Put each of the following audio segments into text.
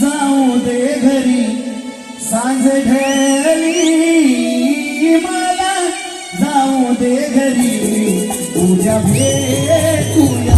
जाऊ दे घरी सांज घरी जाऊ दे घरी तुझ्या भेटूया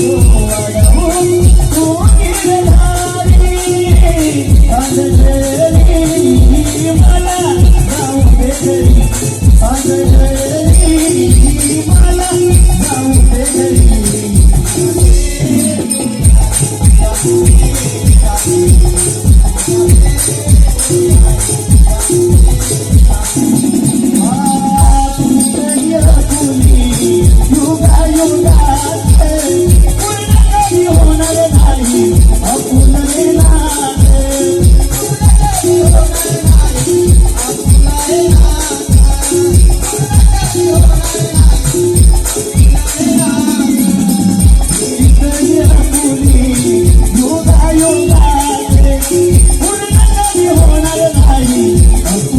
Oh Thank you.